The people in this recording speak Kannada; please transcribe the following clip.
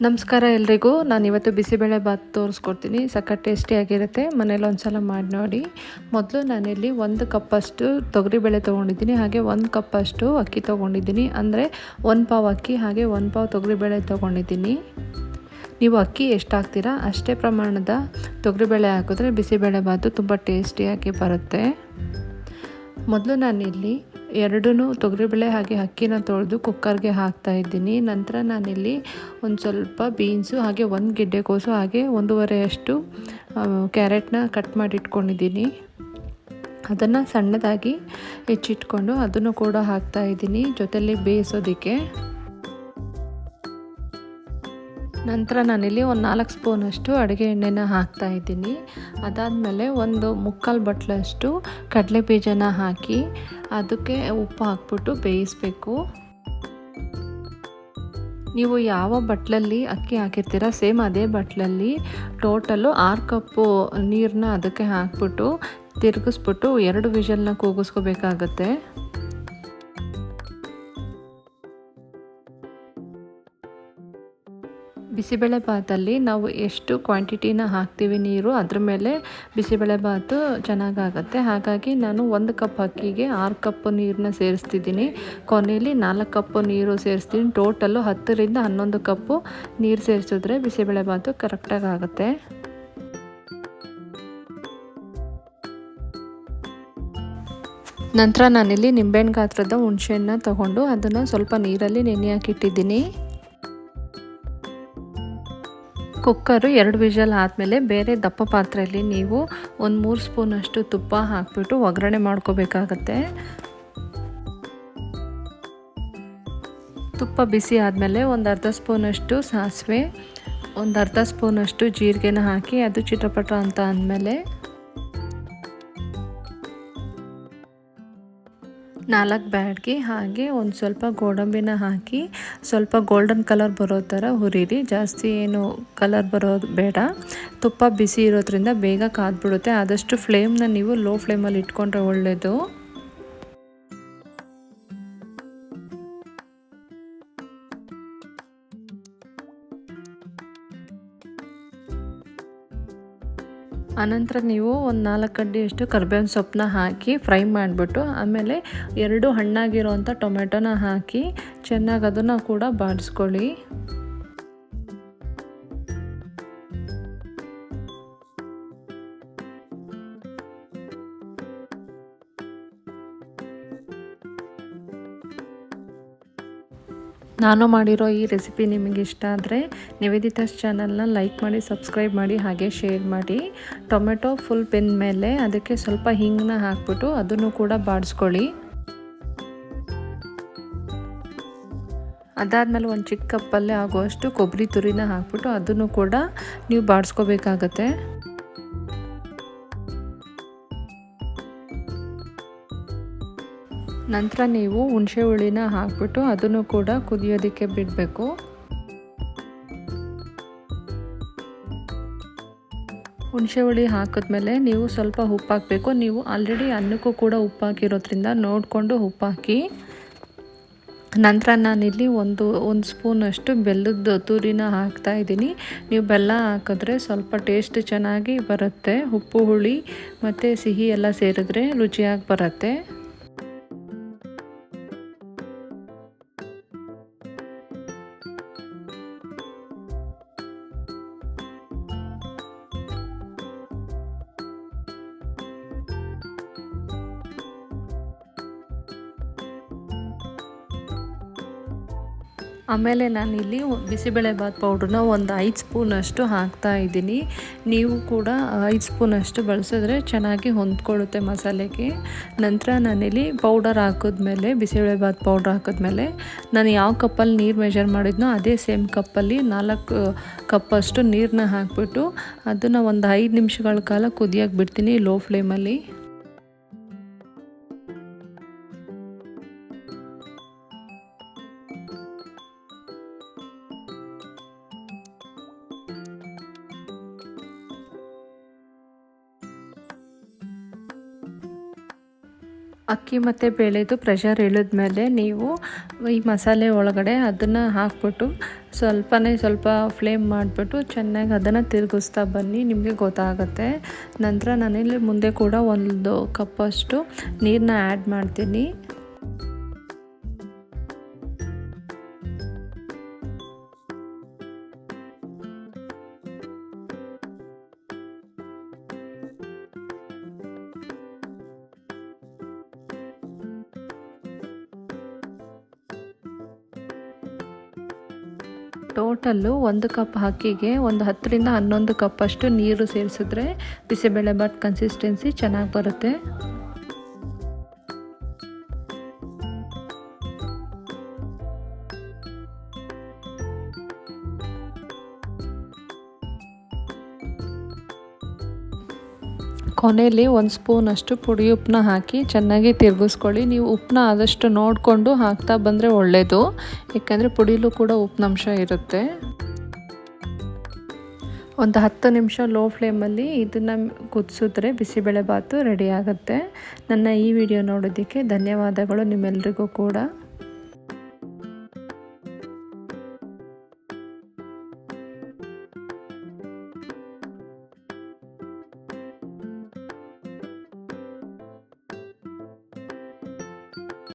ನಮಸ್ಕಾರ ಎಲ್ರಿಗೂ. ನಾನು ಇವತ್ತು ಬಿಸಿಬೇಳೆ ಬಾತ್ ತೋರಿಸ್ಕೊಡ್ತೀನಿ. ಸಖತ್ ಟೇಸ್ಟಿಯಾಗಿರುತ್ತೆ ಮನೇಲಿ ಒಂದು ಸಲ ಮಾಡಿ ನೋಡಿ. ಮೊದಲು ನಾನಿಲ್ಲಿ ಒಂದು ಕಪ್ಪಷ್ಟು ತೊಗರಿಬೇಳೆ ತೊಗೊಂಡಿದ್ದೀನಿ. ಹಾಗೆ ಒಂದು ಕಪ್ಪಷ್ಟು ಅಕ್ಕಿ ತೊಗೊಂಡಿದ್ದೀನಿ. ಅಂದರೆ ಒಂದು ಪಾವ್ ಅಕ್ಕಿ, ಹಾಗೆ ಒಂದು ಪಾವ್ ತೊಗರಿಬೇಳೆ ತೊಗೊಂಡಿದ್ದೀನಿ. ನೀವು ಅಕ್ಕಿ ಎಷ್ಟು ಹಾಕ್ತೀರಾ ಅಷ್ಟೇ ಪ್ರಮಾಣದ ತೊಗರಿಬೇಳೆ ಹಾಕಿದ್ರೆ ಬಿಸಿಬೇಳೆ ಭಾತು ತುಂಬ ಟೇಸ್ಟಿಯಾಗಿ ಬರುತ್ತೆ. ಮೊದಲು ನಾನಿಲ್ಲಿ ಎರಡೂ ತೊಗರಿಬೇಳೆ ಹಾಗೆ ಅಕ್ಕಿನ ತೊಳೆದು ಕುಕ್ಕರ್ಗೆ ಹಾಕ್ತಾ ಇದ್ದೀನಿ. ನಂತರ ನಾನಿಲ್ಲಿ ಒಂದು ಸ್ವಲ್ಪ ಬೀನ್ಸು ಹಾಗೆ ಒಂದು ಗೆಡ್ಡೆಕೋಸು ಹಾಗೆ ಒಂದೂವರೆಯಷ್ಟು ಕ್ಯಾರೆಟ್ನ ಕಟ್ ಮಾಡಿ ಇಟ್ಕೊಂಡಿದ್ದೀನಿ ಅದನ್ನು ಸಣ್ಣದಾಗಿ ಹೆಚ್ಚಿಟ್ಕೊಂಡು ಅದನ್ನು ಕೂಡ ಹಾಕ್ತಾ ಇದ್ದೀನಿ ಜೊತೆಯಲ್ಲಿ ಬೇಯಿಸೋದಕ್ಕೆ. ನಂತರ ನಾನಿಲ್ಲಿ ಒಂದು ನಾಲ್ಕು ಸ್ಪೂನಷ್ಟು ಅಡುಗೆ ಎಣ್ಣೆನ ಹಾಕ್ತಾ ಇದ್ದೀನಿ. ಅದಾದಮೇಲೆ ಒಂದು ಮುಕ್ಕಾಲು ಬಟ್ಲಷ್ಟು ಕಡಲೆ ಬೀಜನ ಹಾಕಿ ಅದಕ್ಕೆ ಉಪ್ಪು ಹಾಕ್ಬಿಟ್ಟು ಬೇಯಿಸಬೇಕು. ನೀವು ಯಾವ ಬಟ್ಲಲ್ಲಿ ಅಕ್ಕಿ ಹಾಕಿರ್ತೀರ, ಸೇಮ್ ಅದೇ ಬಟ್ಲಲ್ಲಿ ಟೋಟಲು ಆರು ಕಪ್ಪು ನೀರನ್ನ ಅದಕ್ಕೆ ಹಾಕ್ಬಿಟ್ಟು ತಿರುಗಿಸ್ಬಿಟ್ಟು ಎರಡು ವಿಷಲ್ನ ಕೂಗಿಸ್ಕೋಬೇಕಾಗತ್ತೆ. ಬಿಸಿಬೇಳೆ ಭಾತಲ್ಲಿ ನಾವು ಎಷ್ಟು ಕ್ವಾಂಟಿಟಿನ ಹಾಕ್ತೀವಿ ನೀರು, ಅದ್ರ ಮೇಲೆ ಬಿಸಿಬೇಳೆ ಭಾತು ಚೆನ್ನಾಗಾಗತ್ತೆ. ಹಾಗಾಗಿ ನಾನು ಒಂದು ಕಪ್ ಅಕ್ಕಿಗೆ ಆರು ಕಪ್ ನೀರನ್ನ ಸೇರಿಸ್ತಿದ್ದೀನಿ. ಕೊನೆಯಲ್ಲಿ ನಾಲ್ಕು ಕಪ್ ನೀರು ಸೇರಿಸ್ತೀನಿ. ಟೋಟಲ್ಲು ಹತ್ತರಿಂದ ಹನ್ನೊಂದು ಕಪ್ಪು ನೀರು ಸೇರಿಸಿದ್ರೆ ಬಿಸಿಬೇಳೆ ಭಾತು ಕರೆಕ್ಟಾಗಿ ಆಗುತ್ತೆ ನಂತರ ನಾನಿಲ್ಲಿ ನಿಂಬೆಹಣ್ಣು ಗಾತ್ರದ ಹುಣಸೆಹಣ್ಣ ತಗೊಂಡು ಅದನ್ನು ಸ್ವಲ್ಪ ನೀರಲ್ಲಿ ನೆನೆ ಹಾಕಿಟ್ಟಿದ್ದೀನಿ. ಕುಕ್ಕರು ಎರಡು ವಿಷಲ್ ಆದಮೇಲೆ ಬೇರೆ ದಪ್ಪ ಪಾತ್ರೆಯಲ್ಲಿ ನೀವು ಒಂದು ಮೂರು ಸ್ಪೂನಷ್ಟು ತುಪ್ಪ ಹಾಕಿಬಿಟ್ಟು ಒಗ್ಗರಣೆ ಮಾಡ್ಕೋಬೇಕಾಗತ್ತೆ. ತುಪ್ಪ ಬಿಸಿ ಆದಮೇಲೆ ಒಂದು ಅರ್ಧ ಸ್ಪೂನಷ್ಟು ಸಾಸಿವೆ, ಒಂದು ಅರ್ಧ ಸ್ಪೂನಷ್ಟು ಜೀರಿಗೆನ ಹಾಕಿ ಅದು ಚಿಟಪಟ ಅಂತ ಅಂದಮೇಲೆ ನಾಲ್ಕು ಬ್ಯಾಡ್ಗೆ ಹಾಗೆ ಒಂದು ಸ್ವಲ್ಪ ಗೋಡಂಬಿನ ಹಾಕಿ ಸ್ವಲ್ಪ ಗೋಲ್ಡನ್ ಕಲರ್ ಬರೋ ಥರ ಹುರಿರಿ. ಜಾಸ್ತಿ ಏನು ಕಲರ್ ಬರೋದು ಬೇಡ. ತುಪ್ಪ ಬಿಸಿ ಇರೋದ್ರಿಂದ ಬೇಗ ಕಾದ್ಬಿಡುತ್ತೆ. ಆದಷ್ಟು ಫ್ಲೇಮ್ನ ನೀವು ಲೋ ಫ್ಲೇಮಲ್ಲಿ ಇಟ್ಕೊಂಡ್ರೆ ಒಳ್ಳೆಯದು ಆನಂತರ ನೀವು ಒಂದು ನಾಲ್ಕು ಅಡ್ಡಿಯಷ್ಟು ಕರ್ಬೇವಿನ ಸೊಪ್ಪನ್ನ ಹಾಕಿ ಫ್ರೈ ಮಾಡಿಬಿಟ್ಟು ಆಮೇಲೆ ಎರಡು ಹಣ್ಣಾಗಿರೋವಂಥ ಟೊಮೆಟೊನ ಹಾಕಿ ಚೆನ್ನಾಗಿ ಅದನ್ನು ಕೂಡ ಬಾಡಿಸ್ಕೊಳ್ಳಿ. ನಾನು ಮಾಡಿರೋ ಈ ರೆಸಿಪಿ ನಿಮಗೆ ಇಷ್ಟ ಆದರೆ ನಿವೇದಿತಾಸ್ ಚಾನಲ್ನ ಲೈಕ್ ಮಾಡಿ, ಸಬ್ಸ್ಕ್ರೈಬ್ ಮಾಡಿ, ಹಾಗೆ ಶೇರ್ ಮಾಡಿ. ಟೊಮೆಟೊ ಫುಲ್ ಬೆಂದ ಮೇಲೆ ಅದಕ್ಕೆ ಸ್ವಲ್ಪ ಹಿಂಗನ್ನ ಹಾಕ್ಬಿಟ್ಟು ಅದನ್ನು ಕೂಡ ಬಾಡಿಸ್ಕೊಳ್ಳಿ. ಅದಾದಮೇಲೆ ಒಂದು ಚಿಕ್ಕ ಕಪ್ಪಲ್ಲೇ ಆಗುವಷ್ಟು ಕೊಬ್ಬರಿ ತುರಿನ ಹಾಕ್ಬಿಟ್ಟು ಅದನ್ನು ಕೂಡ ನೀವು ಬಾಡಿಸ್ಕೋಬೇಕಾಗತ್ತೆ. ನಂತರ ನೀವು ಹುಣಸೆ ಹುಳಿನ ಹಾಕ್ಬಿಟ್ಟು ಅದನ್ನು ಕೂಡ ಕುದಿಯೋದಕ್ಕೆ ಬಿಡಬೇಕು. ಹುಣಸೆ ಹುಳಿ ಹಾಕಿದ್ಮೇಲೆ ನೀವು ಸ್ವಲ್ಪ ಉಪ್ಪು ಹಾಕಬೇಕು. ನೀವು ಆಲ್ರೆಡಿ ಅನ್ನಕ್ಕೂ ಕೂಡ ಉಪ್ಪು ಹಾಕಿರೋದ್ರಿಂದ ನೋಡಿಕೊಂಡು ಉಪ್ಪು ಹಾಕಿ. ನಂತರ ನಾನಿಲ್ಲಿ ಒಂದು ಒಂದು ಸ್ಪೂನಷ್ಟು ಬೆಲ್ಲದ ತುರಿನ ಹಾಕ್ತಾ ಇದ್ದೀನಿ. ನೀವು ಬೆಲ್ಲ ಹಾಕಿದ್ರೆ ಸ್ವಲ್ಪ ಟೇಸ್ಟ್ ಚೆನ್ನಾಗಿ ಬರುತ್ತೆ. ಉಪ್ಪು ಹುಳಿ ಮತ್ತು ಸಿಹಿ ಎಲ್ಲ ಸೇರಿದ್ರೆ ರುಚಿಯಾಗಿ ಬರುತ್ತೆ. ಆಮೇಲೆ ನಾನಿಲ್ಲಿ ಬಿಸಿಬೇಳೆ ಬಾತ್ ಪೌಡ್ರನ್ನ ಒಂದು ಐದು ಸ್ಪೂನಷ್ಟು ಹಾಕ್ತಾ ಇದ್ದೀನಿ. ನೀವು ಕೂಡ ಐದು ಸ್ಪೂನಷ್ಟು ಬಳಸಿದ್ರೆ ಚೆನ್ನಾಗಿ ಹೊಂದ್ಕೊಳ್ಳುತ್ತೆ ಮಸಾಲೆಗೆ. ನಂತರ ನಾನಿಲ್ಲಿ ಪೌಡರ್ ಹಾಕಿದ್ಮೇಲೆ, ಬಿಸಿಬೇಳೆ ಬಾತ್ ಪೌಡ್ರ್ ಹಾಕಿದ್ಮೇಲೆ ನಾನು ಯಾವ ಕಪ್ಪಲ್ಲಿ ನೀರು ಮೆಜರ್ ಮಾಡಿದ್ನೋ ಅದೇ ಸೇಮ್ ಕಪ್ಪಲ್ಲಿ ನಾಲ್ಕು ಕಪ್ಪಷ್ಟು ನೀರನ್ನ ಹಾಕಿಬಿಟ್ಟು ಅದನ್ನು ಒಂದು ಐದು ನಿಮಿಷಗಳ ಕಾಲ ಕುದಿಯೋಕೆ ಬಿಡ್ತೀನಿ ಲೋ ಫ್ಲೇಮಲ್ಲಿ. ಅಕ್ಕಿ ಮತ್ತು ಬೇಳೆದು ಪ್ರೆಷರ್ ಇಳಿದ್ಮೇಲೆ ನೀವು ಈ ಮಸಾಲೆ ಒಳಗಡೆ ಅದನ್ನು ಹಾಕ್ಬಿಟ್ಟು ಸ್ವಲ್ಪನೇ ಸ್ವಲ್ಪ ಫ್ಲೇಮ್ ಮಾಡಿಬಿಟ್ಟು ಚೆನ್ನಾಗಿ ಅದನ್ನು ತಿರುಗಿಸ್ತಾ ಬನ್ನಿ, ನಿಮಗೆ ಗೊತ್ತಾಗುತ್ತೆ. ನಂತರ ನಾನಿಲ್ಲಿ ಮುಂದೆ ಕೂಡ ಒಂದು ಕಪ್ಪಷ್ಟು ನೀರನ್ನ ಆ್ಯಡ್ ಮಾಡ್ತೀನಿ. ಟೋಟಲ್ಲು ಒಂದು ಕಪ್ ಅಕ್ಕಿಗೆ ಒಂದು ಹತ್ತರಿಂದ ಹನ್ನೊಂದು ಕಪ್ಪಷ್ಟು ನೀರು ಸೇರಿಸಿದ್ರೆ ಬಿಸಿಬೇಳೆಬಾತ್ ಕನ್ಸಿಸ್ಟೆನ್ಸಿ ಚೆನ್ನಾಗಿ ಬರುತ್ತೆ. ಕೊನೆಯಲ್ಲಿ ಒಂದು ಸ್ಪೂನಷ್ಟು ಪುಡಿ ಉಪ್ಪನ್ನ ಹಾಕಿ ಚೆನ್ನಾಗಿ ತಿರುಗಿಸ್ಕೊಳ್ಳಿ. ನೀವು ಉಪ್ಪನ್ನ ಆದಷ್ಟು ನೋಡಿಕೊಂಡು ಹಾಕ್ತಾ ಬಂದರೆ ಒಳ್ಳೆಯದು ಯಾಕಂದರೆ ಪುಡಿಲೂ ಕೂಡ ಉಪ್ಪಿನಂಶ ಇರುತ್ತೆ. ಒಂದು ಹತ್ತು ನಿಮಿಷ ಲೋ ಫ್ಲೇಮಲ್ಲಿ ಇದನ್ನು ಕುದಿಸಿದ್ರೆ ಬಿಸಿಬೇಳೆ ರೆಡಿಯಾಗುತ್ತೆ ರೆಡಿ ಆಗುತ್ತೆ. ನನ್ನ ಈ ವಿಡಿಯೋ ನೋಡೋದಕ್ಕೆ ಧನ್ಯವಾದಗಳು ನಿಮ್ಮೆಲ್ರಿಗೂ ಕೂಡ.